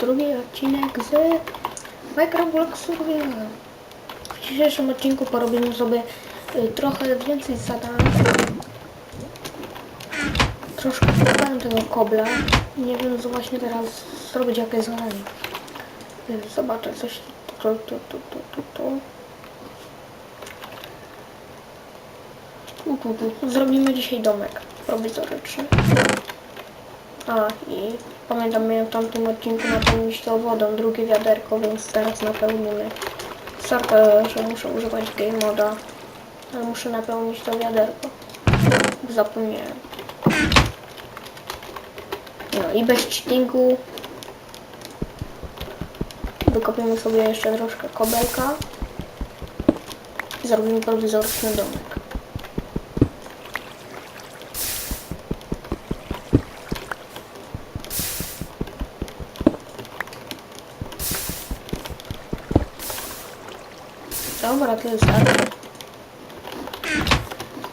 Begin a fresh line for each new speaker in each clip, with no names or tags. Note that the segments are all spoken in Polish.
drugi odcinek z Minecraft Survival. W dzisiejszym odcinku porobimy sobie y, trochę więcej zadań. Troszkę próbowałem tego kobla. Nie wiem co właśnie teraz zrobić jakie zadanie. Y, Zobaczę coś tu, tu, tu, tu, tu, tu. Tu, tu, tu. Zrobimy dzisiaj domek prowizoryczny. A i pamiętam miałem w tamtym odcinku napełnić to wodą, drugie wiaderko, więc teraz napełnimy. Sorry, że muszę używać game moda, ale muszę napełnić to wiaderko. Zapomniałem. No i bez cheatingu wykopiemy sobie jeszcze troszkę kobelka zrobimy prowizoryczny domek. Dobra, to jest tak.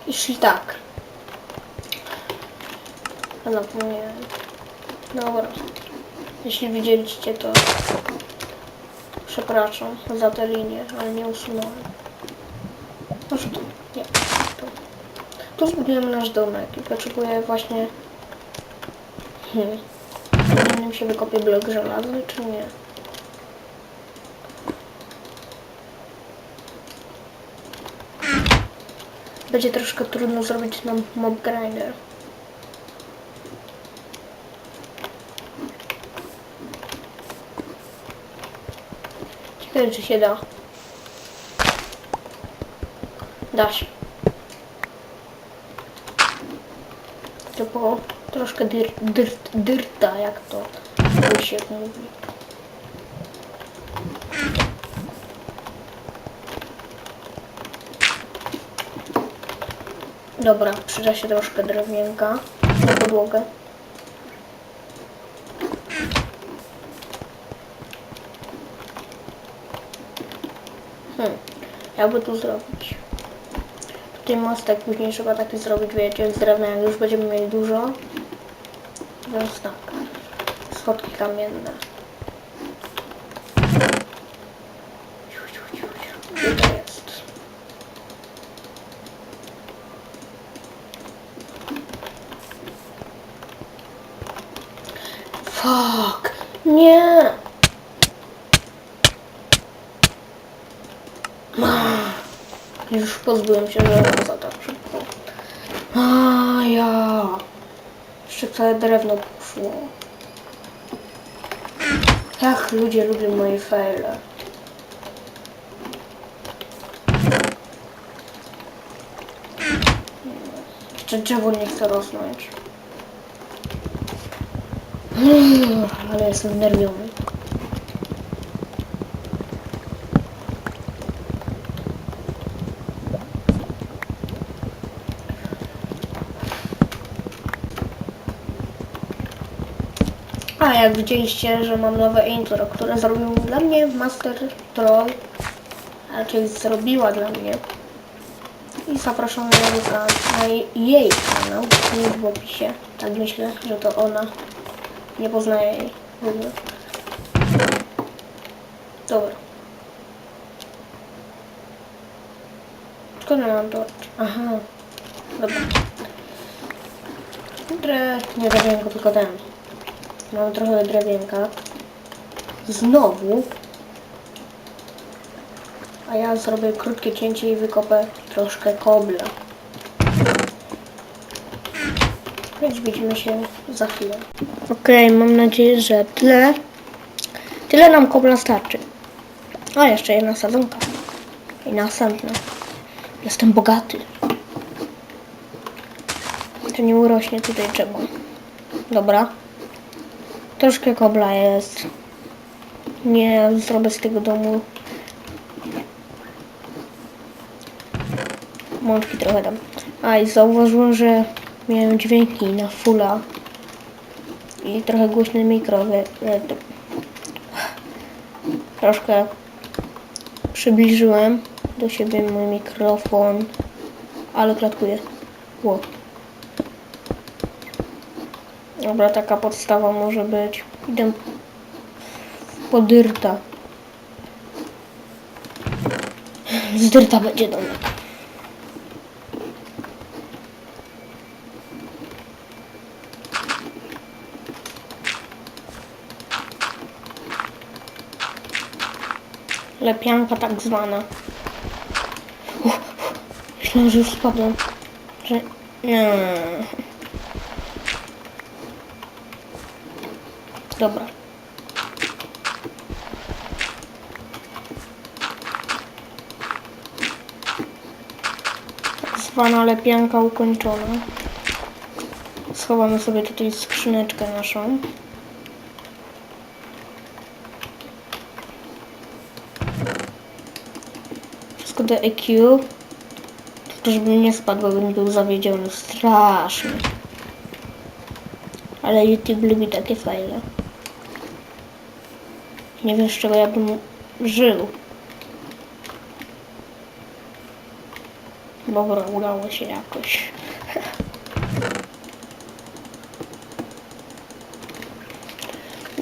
Jeśli tak. A Zapomniałem. Dobra. Jeśli widzieliście to przepraszam za tę linię, ale nie usunąłem. Może tu. Nie. Tu. Tu zbudujemy nasz domek i potrzebuję właśnie... Hmm. Innym się wykopie blok żelazny, czy nie? Będzie troszkę trudno zrobić nam mob grinder. Ciekawe czy się da. Da się. To było troszkę dyr, dyrt, dyrta, jak to się mówi. Dobra, przyda się troszkę drewienka na podłogę. Hmm, jakby tu zrobić? Tutaj mostek później trzeba taki zrobić, wiecie, z drewna, jak już będziemy mieli dużo. Więc tak, schodki kamienne. Gdzie to jest? Fuck! Nie! Już pozbyłem się żelaza tak szybko. A ja. Jeszcze całe drewno poszło. Jak ludzie lubią moje faile. Jeszcze drzewo nie chce rosnąć. Ale jestem znerwiony. A jak widzieliście, że mam nowe intro, które zrobił dla mnie Master Troll, raczej zrobiła dla mnie. I zapraszam na, jej kanał, w opisie. Tak myślę, że to ona. Nie poznaję jej ogóle. Dobra. Skąd mam to? Aha. Dobra. Dre... Nie drewienko, tylko ten. Mam trochę drewienka. Znowu. A ja zrobię krótkie cięcie i wykopę troszkę kobla. Więc widzimy się za chwilę. Okej, mam nadzieję, że tyle. Tyle nam kobla starczy. A jeszcze jedna sadzonka. I następna. Jestem bogaty. To nie urośnie tutaj drzewo. Dobra. Troszkę kobla jest. Nie zrobię z tego domu. Mączki trochę dam. A i zauważyłem, że miałem dźwięki na fulla. I trochę głośny mikro. to- Troszkę przybliżyłem do siebie mój mikrofon. Ale klatkuje. Ło. Dobra, taka podstawa może być. Idę po dyrta. Z dyrta będzie domek. Lepianka tak zwana. Uff, że już spadłem. Że... Nie. Dobra. Tak zwana lepianka ukończona. Schowamy sobie tutaj skrzyneczkę naszą. Wszystko do EQ. Tylko żebym nie spadł, bo bym był zawiedziony strasznie. Ale YouTube lubi takie fajle. Nie wiem z czego ja bym żył. Dobra, udało się jakoś.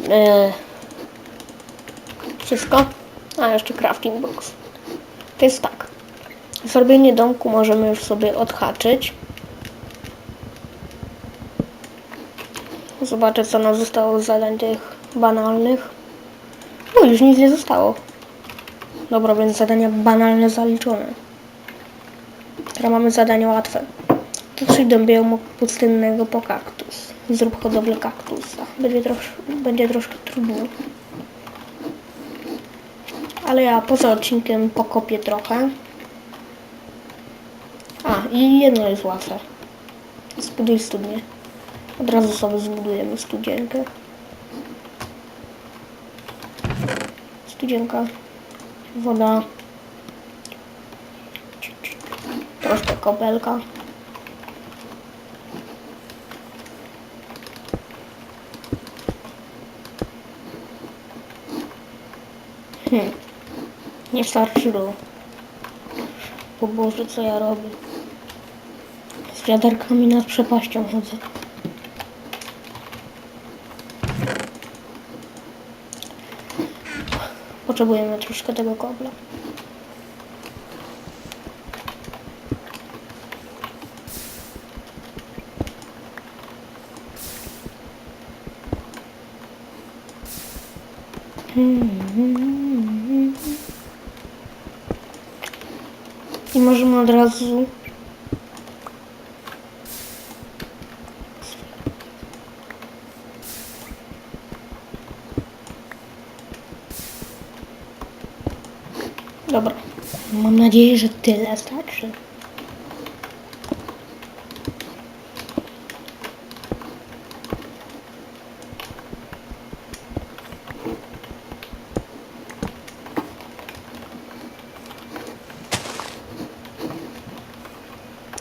Eee, wszystko? A, jeszcze crafting box. Jest tak. Zrobienie domku możemy już sobie odhaczyć. Zobaczę co nam zostało z zadań tych banalnych. No już nic nie zostało. Dobra, więc zadania banalne zaliczone. Teraz mamy zadanie łatwe. Dotrzyj do biomu pustynnego po kaktus. Zrób hodowlę kaktusa. Będzie, trosz, będzie troszkę trudno. Ale ja poza odcinkiem pokopię trochę. A, i jedno jest łatwe. Zbuduj studnię. Od razu sobie zbudujemy studzienkę. Studzienka. Woda. Troszkę kopelka. Hmm. Nie starczyło. O Boże, co ja robię? Z wiaderkami nad przepaścią chodzę. Potrzebujemy troszkę tego kobla. Możemy od razu Dobra. Mam nadzieję, że tyle starczy.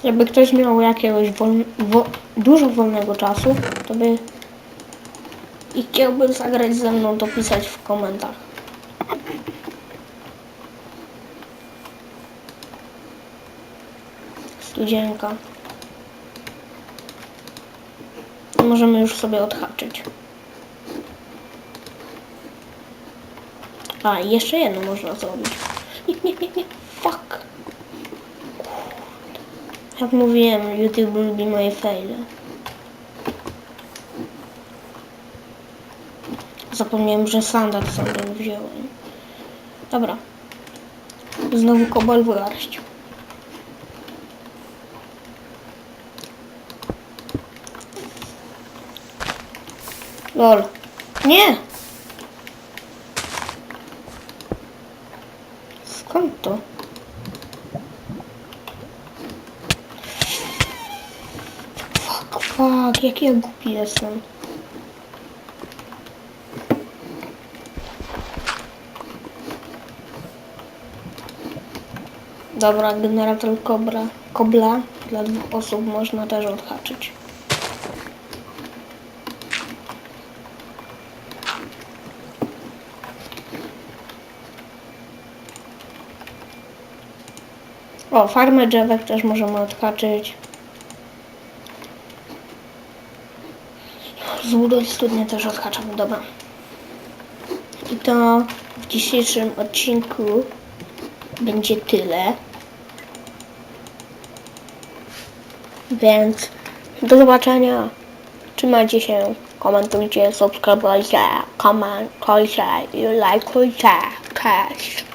Jakby ktoś miał jakiegoś wo, dużo wolnego czasu, to by i chciałby zagrać ze mną, to pisać w komentarzach. Studzienka. Możemy już sobie odhaczyć. A, jeszcze jedno można zrobić. Nie, nie, nie, nie. Fuck. Jak mówiłem, YouTube lubi moje faile. Zapomniałem, że sandal sobie wziąłem. Dobra. Znowu kobol w garść. Lol. Nie! Skąd to? Fuck, fuck, jaki ja głupi jestem. Dobra, generator kobra, kobla dla dwóch osób można też odhaczyć. O, farmę drzewek też możemy odhaczyć. Zbudować studnię też odhaczam, dobra. I to w dzisiejszym odcinku będzie tyle. Więc do zobaczenia. Trzymajcie się, komentujcie, subskrybujcie, komentujcie i lajkujcie. Cześć.